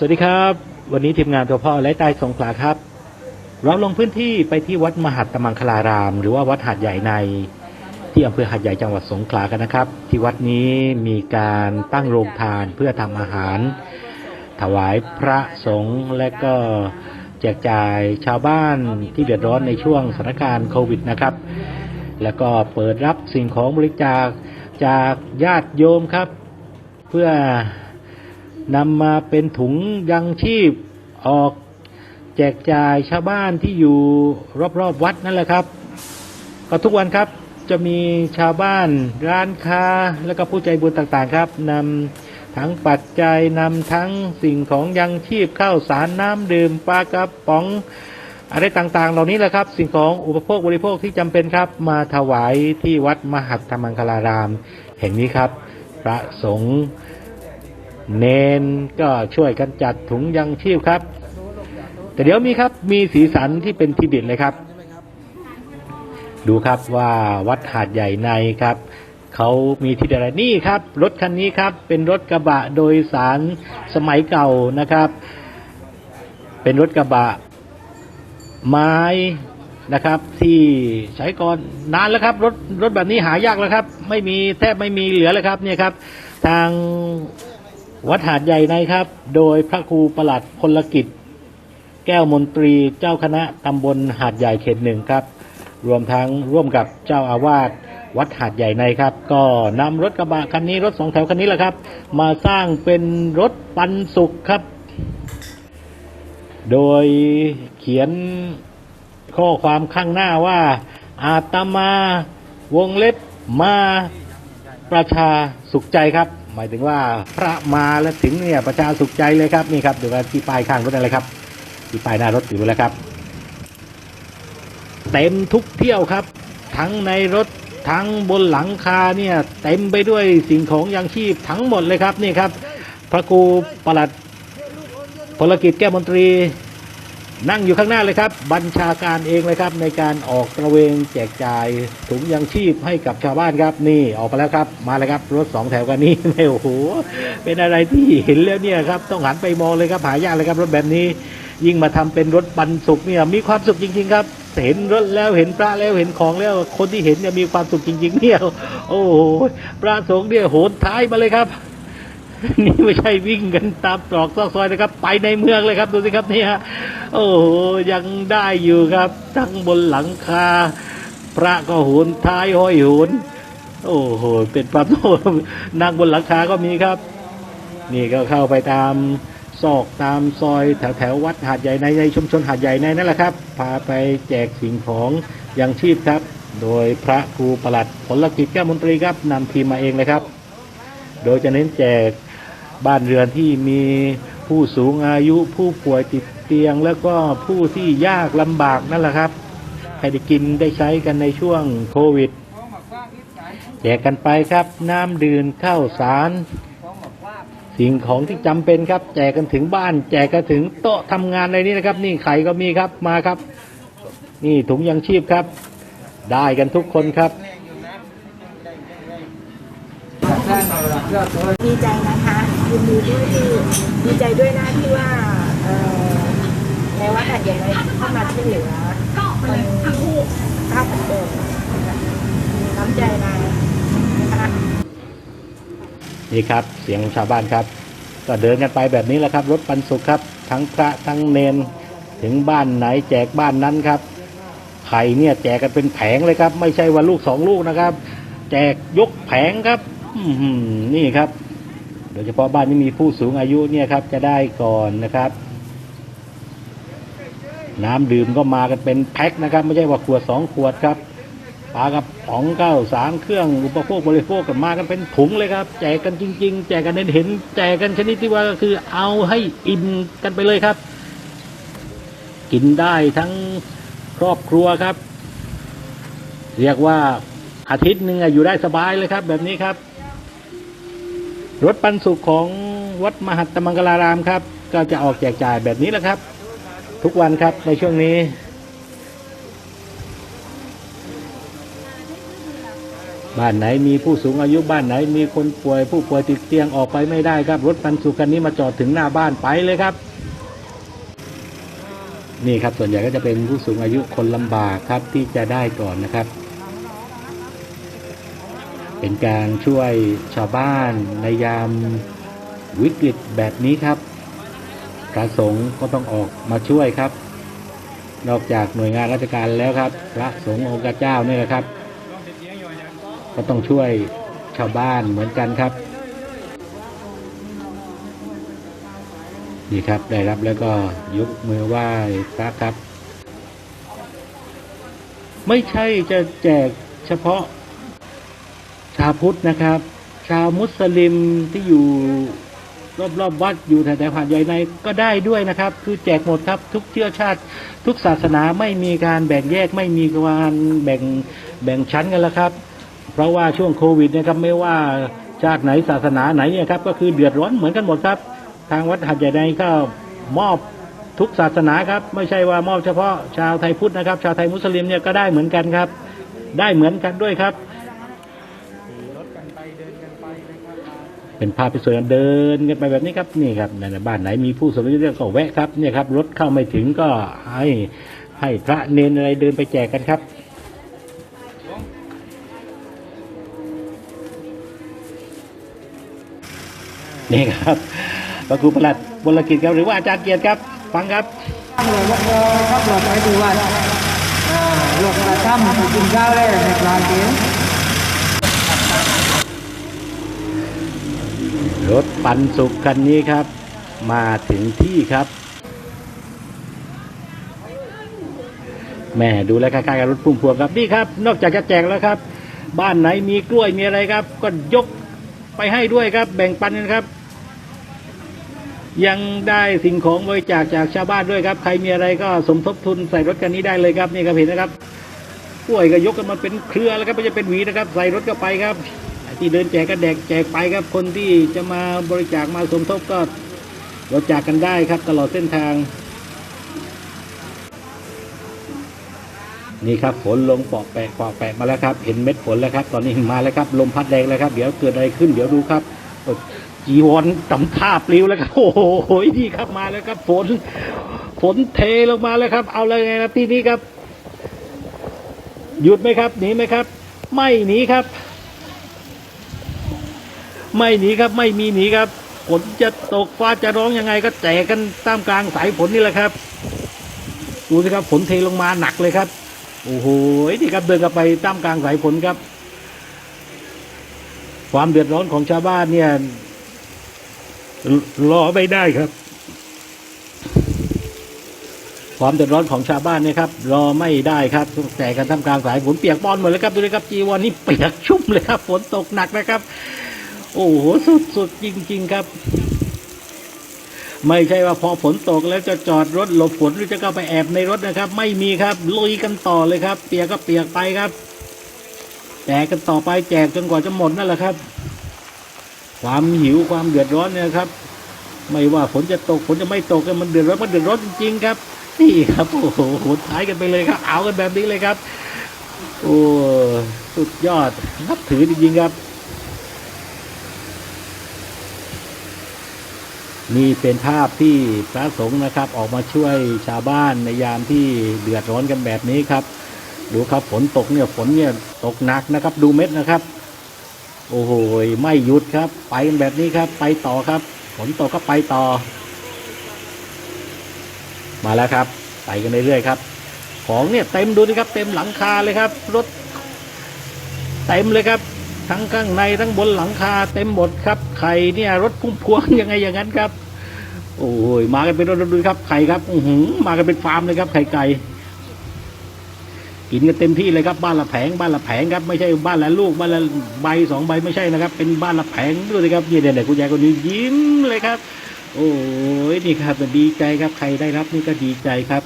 สวัสดีครับ วันนี้ทีมงานตัวพ่อและใต้สงขลาครับ เราลงพื้นที่ไปที่วัดมหัตตมังคลาราม หรือว่าวัดหาดใหญ่ในที่อำเภอหาดใหญ่จังหวัดสงขลากันนะครับ ที่วัดนี้มีการตั้งโรงทานเพื่อทำอาหาร ถวายพระสงฆ์และก็แจกจ่ายชาวบ้านที่เดือดร้อนในช่วงสถานการณ์โควิดนะครับ แล้วก็เปิดรับสิ่งของบริจาคจากญาติโยมครับ เพื่อ นำมาเป็นถุงยังชีพออกแจกจ่ายชาวบ้านที่อยู่รอบๆวัดนั่นแหละครับ ก็ทุกวันครับจะมีชาวบ้านร้านค้าแล้วก็ผู้ใจบุญต่างๆครับนำทั้งปัจจัยนำทั้งสิ่งของยังชีพข้าวสารน้ำดื่มปลากระป๋องอะไรต่างๆ เหล่านี้แหละครับ สิ่งของอุปโภคบริโภคที่จำเป็นครับ มาถวายที่วัดมหัตถมังคลาราม แห่งนี้ครับ พระสงฆ์ เนนก็ช่วยกันจัดถุงยังชีพครับ แต่เดี๋ยวมีครับมีสีสันที่เป็นทีเด็ดเลยครับ ดูครับว่าวัดหาดใหญ่ในครับเขามีที่เด็ดอะไรนี่ครับ รถคันนี้ครับ เป็นรถกระบะโดยสารสมัยเก่านะครับ เป็นรถกระบะ ไม้นะครับ ที่ใช้ก่อนนานแล้วครับ รถรถแบบนี้หายากแล้วครับ ไม่มีแทบไม่มีเหลือแล้วครับ เนี่ยครับ ทาง วัดหาดใหญ่ในครับ โดยพระครูประหลัดพลกิจ แก้วมนตรีเจ้าคณะตำบลหาดใหญ่เขตหนึ่งครับ รวมทั้งร่วมกับเจ้าอาวาสวัดหาดใหญ่ในครับ ก็นำรถกระบะคันนี้รถสองแถวคันนี้แหละครับ มาสร้างเป็นรถปันสุขครับ โดยเขียนข้อความข้างหน้าว่า อาตมาวงเล็บมาประชาสุขใจครับ หมายถึงว่าพระมาแล้วถึงเนี่ยประชาสุขใจเลยครับนี่ครับเดี๋ยวว่าที่ป้ายข้างรถอะไรครับที่ป้ายหน้ารถอยู่แล้วครับ เต็มทุกเที่ยวครับ ทั้งในรถทั้งบนหลังคาเนี่ยเต็มไปด้วยสิ่งของยังชีพทั้งหมดเลยครับนี่ครับ พระครูประหลัดพลกิจแก้มนตรี นั่งอยู่ข้างหน้าเลยครับ บัญชาการเองเลยครับ ในการออกตระเวนแจกจ่ายถุงยังชีพให้กับชาวบ้านครับ นี่ออกไปแล้วครับ มาแล้วครับ รถสองแถวกันนี้โอ้โหเป็นอะไรที่เห็นแล้วเนี่ยครับ ต้องหันไปมองเลยครับหายากเลยครับ รถแบบนี้ ยิ่งมาทำเป็นรถปันสุขเนี่ยมีความสุขจริง ๆ ครับ เห็นรถแล้วเห็นพระแล้วเห็นของแล้วคนที่เห็นเนี่ยมีความสุขจริง ๆ เนี่ยโอ้โหพระสงฆ์เนี่ยโหนท้ายมาเลยครับ นี่ไม่ใช่วิ่งกันตามตรอกซอกซอยนะครับ ไปในเมืองเลยครับ ดูสิครับเนี่ยโอ้โหยังได้อยู่ครับ ทั้งบนหลังคา พระก็โหนท้ายห้อยโหนโอ้โห เป็นปั๊มนั่งบนหลังคาก็มีครับ นี่ก็เข้าไปตามซอกตามซอยแถวแถววัดหาดใหญ่ในในชุมชนหาดใหญ่ในนั่นแหละครับ พาไปแจกสิ่งของยังชีพครับ โดยพระครูประหลัดผลกิจแก้มนตรีครับนำทีมมาเองเลยครับ โดยจะเน้นแจก บ้านเรือนที่มีผู้สูงอายุผู้ป่วยติดเตียง แล้วก็ผู้ที่ยากลำบากนั่นแหละครับให้ได้กินได้ใช้กันในช่วงโควิดแจกกันไปครับ น้ำดื่มข้าวสาร สิ่งของที่จำเป็นครับ แจกกันถึงบ้าน แจกกันถึงโต๊ะทำงานอะไรนี้นะครับ นี่ไข่ก็มีครับมาครับ นี่ถุงยังชีพครับ ได้กันทุกคนครับ ดีใจนะคะยินดีด้วยที่ดีใจด้วยนะที่ว่าในวัดหาดใหญ่เลยเข้ามาช่วยเหลือคนข้าวผัดเดิมน้ำใจมานะคะนี่ครับเสียงชาวบ้านครับ ก็เดินกันไปแบบนี้แหละครับ รถปันสุขครับ ทั้งพระทั้งเนนถึงบ้านไหนแจกบ้านนั้นครับไข่เนี่ยแจกกันเป็นแผงเลยครับ ไม่ใช่ว่าลูกสองลูกนะครับ แจกยกแผงครับ นี่ครับ โดยเฉพาะบ้านที่มีผู้สูงอายุเนี่ยครับ จะได้ก่อนนะครับ น้ำดื่มก็มากันเป็นแพ็คนะครับ ไม่ใช่ว่าขวดสองขวดครับปลากระป๋องเก้าสารเครื่องอุปโภคบริโภคกันมากันเป็นถุงเลยครับ แจกกันจริง ๆ แจกกันเห็นเห็นแจกกันชนิดที่ว่าก็คือเอาให้อิ่มกันไปเลยครับ กินได้ทั้งครอบครัวครับ เรียกว่าอาทิตย์หนึ่งอยู่ได้สบายเลยครับ แบบนี้ครับ รถปันสุขของวัดมหัตตมังคลารามครับ ก็จะออกแจกจ่ายแบบนี้แหละครับ ทุกวันครับในช่วงนี้ บ้านไหนมีผู้สูงอายุบ้านไหน มีคนป่วยผู้ป่วยติดเตียงออกไปไม่ได้ครับ รถปันสุขคันนี้มาจอดถึงหน้าบ้านไปเลยครับ นี่ครับส่วนใหญ่ก็จะเป็นผู้สูงอายุคนลำบากครับที่จะได้ก่อนนะครับ เป็นการช่วยชาวบ้านในยามวิกฤตแบบนี้ครับพระสงฆ์ก็ต้องออกมาช่วยครับ นอกจากหน่วยงานราชการแล้วครับ พระสงฆ์องค์เจ้าเนี่ยนะครับ ก็ต้องช่วยชาวบ้านเหมือนกันครับนี่ครับได้รับแล้วก็ยกมือไหว้พระครับ ไม่ใช่จะแจกเฉพาะ ชาวพุทธนะครับ ชาวมุสลิมที่อยู่รอบๆวัดอยู่แถวๆหาดใหญ่ในก็ได้ด้วยนะครับ คือแจกหมดครับทุกเชื้อชาติ ทุกศาสนาไม่มีการแบ่งแยกไม่มีการแบ่งแบ่งชั้นกันแล้วครับ เพราะว่าช่วงโควิดนะครับไม่ว่าชาติไหนศาสนาไหนเนี่ยครับ ก็คือเดือดร้อนเหมือนกันหมดครับ ทางวัดหัดใหญ่ในก็มอบทุกศาสนาครับ ไม่ใช่ว่ามอบเฉพาะชาวไทยพุทธนะครับ ชาวไทยมุสลิมเนี่ยก็ได้เหมือนกันครับ ได้เหมือนกันด้วยครับ เป็นภาพที่สวยเดินกันไปแบบนี้ครับนี่ครับในบ้านไหนมีผู้สูงอายุก็แวะครับเนี่ยครับรถเข้าไม่ถึงก็ให้ให้พระเนนอะไรเดินไปแจกกันครับนี่ครับพระครูประหลัดบลกิจครับหรือว่าอาจารย์เกียรติครับ ฟังครับเลยว่าเอครับเราไปดูว่าลงกระทำกินข้าวเลยในกลางเตียง รถปันสุขคันนี้ครับ มาถึงที่ครับแม่ดูแลวคล้ายๆกับรถพุ่มพวงครับนี่ครับ นอกจากจะแจกแล้วครับ บ้านไหนมีกล้วยมีอะไรครับ ก็ยกไปให้ด้วยครับ แบ่งปันกันครับ ยังได้สิ่งของบริจาคจากชาวบ้านด้วยครับ ใครมีอะไรก็สมทบทุนใส่รถคันนี้ได้เลยครับนี่ครับเห็นนะครับกล้วยก็ยกกันมาเป็นเครือแล้วครับไม่ใช่เป็นหวีนะครับ ใส่รถก็ไปครับ ที่เดินแจกก็แดกแจกไปครับ คนที่จะมาบริจาคมาสมทบก็บริจาคกันได้ครับ ตลอดเส้นทาง นี่ครับฝนลงปอกแปะปอกแปะมาแล้วครับ เห็นเม็ดฝนแล้วครับ ตอนนี้มาแล้วครับ ลมพัดแรงแล้วครับ เดี๋ยวเกิดอะไรขึ้น เดี๋ยวดูครับจีวรตำท่าปลิวแล้วครับโอ้โหนี่ครับมาแล้วครับฝนฝนเทลงมาแล้วครับ เอาเลยไงครับที่นี้ครับ หยุดไหมครับหนีไหมครับ ไม่หนีครับ ไม่หนีครับไม่มีหนีครับฝนจะตกฟ้าจะร้องยังไงก็แจกกันตามกลางสายฝนนี่แหละครับ ดูสิครับฝนเทลงมาหนักเลยครับ โอ้โหนี่ครับเดินกันไปตามกลางสายฝนครับ ความเดือดร้อนของชาวบ้านเนี่ยรอไม่ได้ครับ ความเดือดร้อนของชาวบ้านเนี่ยครับ รอไม่ได้ครับแจกกันทำกลางสายฝนเปียกปอนหมดเลยครับดูเลยครับจีวรนี่เปียกชุ่มเลยครับ ฝนตกหนักนะครับ โอ้โหสุดๆจริง ๆ ครับ ไม่ใช่ว่าพอฝนตกแล้วจะจอดรถหลบฝนหรือจะเข้าไปแอบในรถนะครับ ไม่มีครับ ลุยกันต่อเลยครับ เปียกก็เปียกไปครับแจกกันต่อไปแจกจนกว่าจะหมดนั่นแหละครับ ความหิวความเดือดร้อนเนี่ยครับ ไม่ว่าฝนจะตกฝนจะไม่ตกมันเดือดร้อนมันเดือดร้อนจริงๆครับ นี่ครับโอ้โหท้ายกันไปเลยครับเอากันแบบนี้เลยครับ โอ้สุดยอดนับถือจริงๆครับ นี่เป็นภาพที่พระสงฆ์นะครับ ออกมาช่วยชาวบ้านในยามที่เดือดร้อนกันแบบนี้ครับ ดูครับฝนตกเนี่ยฝนเนี่ยตกหนักนะครับ ดูเม็ดนะครับ โอ้โหไม่หยุดครับ ไปกันแบบนี้ครับ ไปต่อครับฝนตกก็ไปต่อ มาแล้วครับ ไปกันเรื่อยๆครับ ของเนี่ยเต็มดูนะครับ เต็มหลังคาเลยครับ รถเต็มเลยครับ ทั้งข้างในทั้งบนหลังคาเต็มหมดครับไข่เนี่ยรถพุ่มพวงยังไงอย่างนั้นครับ โอ้ยมากันเป็นรถดูครับไข่ครับอือหือมากันเป็นฟาร์มเลยครับไข่ไก่กินกันเต็มที่เลยครับบ้านละแผงบ้านละแผงครับไม่ใช่บ้านละลูกบ้านละใบสองใบไม่ใช่นะครับ เป็นบ้านละแผงด้วยนะครับนี่เด็กๆคุณยายคนนี้ยิ้มเลยครับ โอ้ยนี่ครับดีใจครับใครได้รับนี่ก็ดีใจครับ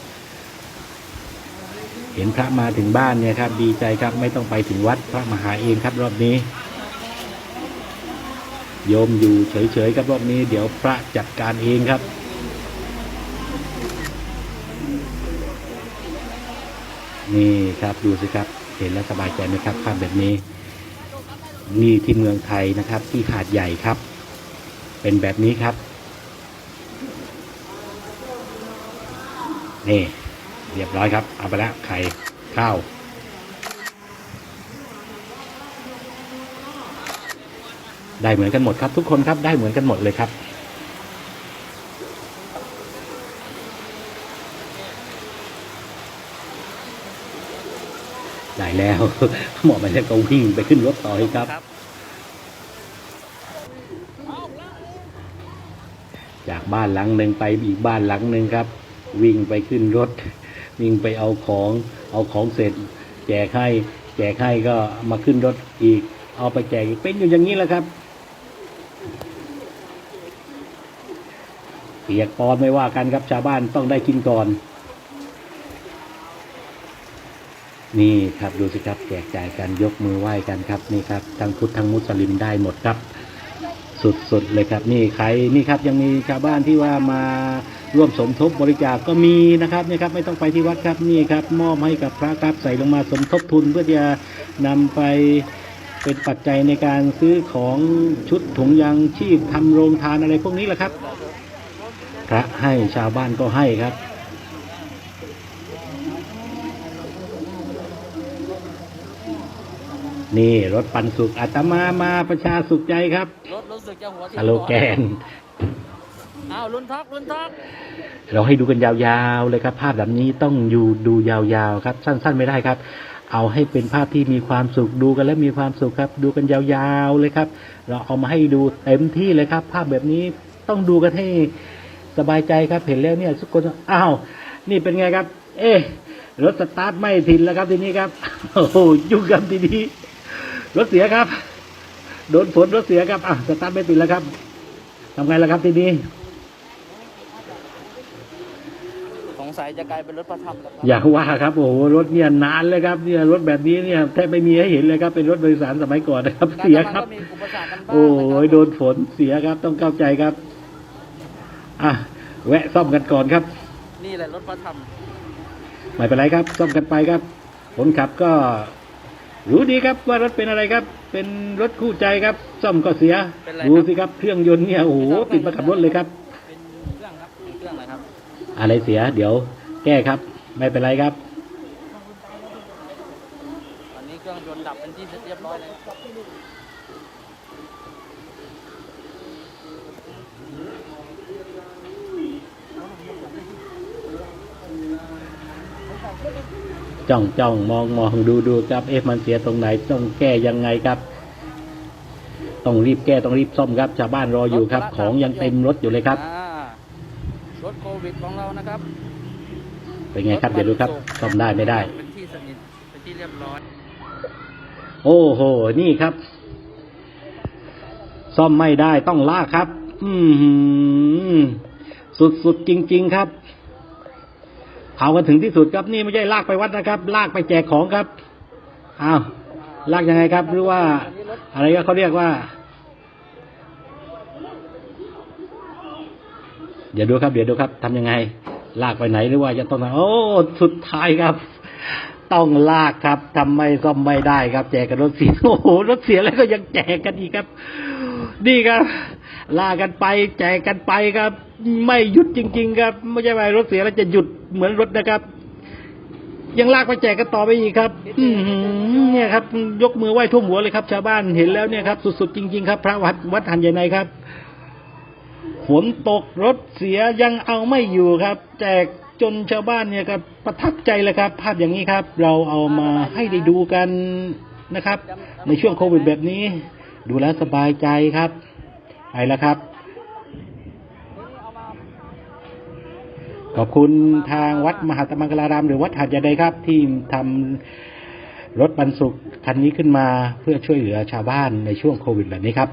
เห็นพระมาถึงบ้านเนี่ยครับ ดีใจครับไม่ต้องไปถึงวัดพระมหาเองครับรอบนี้ โยมอยู่เฉยๆครับรอบนี้ เดี๋ยวพระจัดการเองครับนี่ครับดูสิครับเห็นแล้วสบายใจไหมครับภาพแบบนี้ นี่ที่เมืองไทยนะครับ ที่หาดใหญ่ครับ เป็นแบบนี้ครับนี่ เรียบร้อยครับ เอาไปแล้วไข่ข้าวได้เหมือนกันหมดครับ ทุกคนครับได้เหมือนกันหมดเลยครับ ได้แล้วหมอไปแล้วก็วิ่งไปขึ้นรถต่ออีกครับ จากบ้านหลังหนึ่งไปอีกบ้านหลังหนึ่งครับ วิ่งไปขึ้นรถ วิ่งไปเอาของ เอาของเสร็จ แจกให้แจกให้ก็มาขึ้นรถอีก เอาไปแจกอีกเป็นอยู่อย่างนี้แหละครับเปียกปอนไม่ว่ากันครับชาวบ้านต้องได้กินก่อน นี่ครับดูสิครับแจกจ่ายกันยกมือไหว้กันครับนี่ครับทั้งพุทธทั้งมุสลิมได้หมดครับ สุดๆเลยครับนี่ใครนี่ครับยังมีชาวบ้านที่ว่ามาร่วมสมทบบริจาคก็มีนะครับนี่ครับไม่ต้องไปที่วัดครับนี่ครับมอบให้กับพระครับใส่ลงมาสมทบทุนเพื่อจะนำไปเป็นปัจจัยในการซื้อของชุดถุงยางชีพทำโรงทานอะไรพวกนี้แหละครับ พระให้ชาวบ้านก็ให้ครับ นี่รถปันสุขอาตมามาประชาสุขใจครับ รถรู้สึกจะหัวสโลแกนอ้าวรุ่นท็อกรุ่นท็อกเราให้ดูกันยาวๆเลยครับ ภาพแบบนี้ต้องอยู่ดูยาวๆครับ สั้น ๆ ไม่ได้ครับ เอาให้เป็นภาพที่มีความสุขดูกันแล้วมีความสุขครับ ดูกันยาวๆเลยครับ เราเอามาให้ดูเต็มที่เลยครับ ภาพแบบนี้ต้องดูกันให้สบายใจครับเห็นแล้วเนี่ยทุกคนอ้าวนี่เป็นไงครับ เอ๊ะรถสตาร์ทไม่ติดแล้วครับทีนี้ครับ โอ้โหยุ่งกันทีนี้ รถเสียครับ โดนฝนรถเสียครับอะสตาร์ทไม่ติดแล้วครับทำไงล่ะครับทีนี้สงสัยจะกลายเป็นรถพระธรรมแล้วครับอย่าว่าครับโอ้โหรถเนี่ยนานเลยครับเนี่ยรถแบบนี้เนี่ยแทบไม่มีให้เห็นเลยครับ เป็นรถโดยสารสมัยก่อนนะครับ เสียครับก็มีอุปสรรคกันบ้างโอ้นะครับยโดนฝนเสียครับ ต้องเข้าใจครับอะแวะซ่อมกันก่อนครับ นี่แหละรถพระธรรมไม่เป็นไรครับ ซ่อมกันไปครับคนขับก็ รู้ดีครับว่ารถเป็นอะไรครับ เป็นรถคู่ใจครับ ซ่อมก็เสีย เป็นไรดูครับสิครับเครื่องยนต์เนี่ยโอ้โหติดมากับรถเลยครับ เป็นเครื่องครับเป็นเครื่องอะไรครับ อะไรเสีย เดี๋ยว แก้ครับ ไม่เป็นไรครับ ตอนนี้เครื่องยนต์ดับเป็นที่เรียบร้อยแล้ว จ้องจ้องมองมองดูดูครับ เอ๊ะมันเสียตรงไหนต้องแก้ยังไงครับ ต้องรีบแก้ต้องรีบซ่อมครับ ชาวบ้านรออยู่ครับ ของยังเต็มรถอยู่เลยครับอ่ารถโควิดของเรานะครับ เป็นไงครับเดี๋ยวดูครับซ่อมได้ไม่ได้เป็นที่สนิทเป็นที่เรียบร้อย โอ้โห นี่ครับ ซ่อมไม่ได้ต้องลากครับ อือหือสุดๆจริง ๆ ครับ เอากันถึงที่สุดครับนี่ไม่ใช่ลากไปวัดนะครับ ลากไปแจกของครับอ้าวลากยังไงครับ หรือว่า อะไรก็เขาเรียกว่า เดี๋ยวดูครับ เดี๋ยวดูครับทำยังไง ลากไปไหนหรือว่าจะต้องโอ้สุดท้ายครับต้องลากครับทำไม่ซ่อมไม่ได้ครับ แจกกันรถเสียโอ้โหรถเสียแล้วก็ยังแจกกันอีกครับ นี่ครับ ลากกันไป แจกกันไปครับ ไม่หยุดจริง ๆ ครับไม่ใช่ว่ารถเสียแล้วจะหยุดเหมือนรถนะครับ ยังลากไปแจกกันต่อไปอีกครับ อือหือเนี่ยครับ ยกมือไหว้ท่วมหัวเลยครับ ชาวบ้านเห็นแล้วเนี่ยครับ สุดๆจริง ๆ ครับ พระวัดวัดหันใหญ่ในครับฝนตกรถเสียยังเอาไม่อยู่ครับ แจกจนชาวบ้านเนี่ยครับประทับใจเลยครับ ภาพอย่างนี้ครับ เราเอามาให้ได้ดูกันนะครับ ในช่วงโควิดแบบนี้ ดูแลวสบายใจครับไปแล้วครับ ขอบคุณทางวัดมหาตมังกลาราม หรือวัดหาดยาใดครับ ที่ทำรถบรรทุกคันนี้ขึ้นมาเพื่อช่วยเหลือชาวบ้านในช่วงโควิดแบบนี้ครับ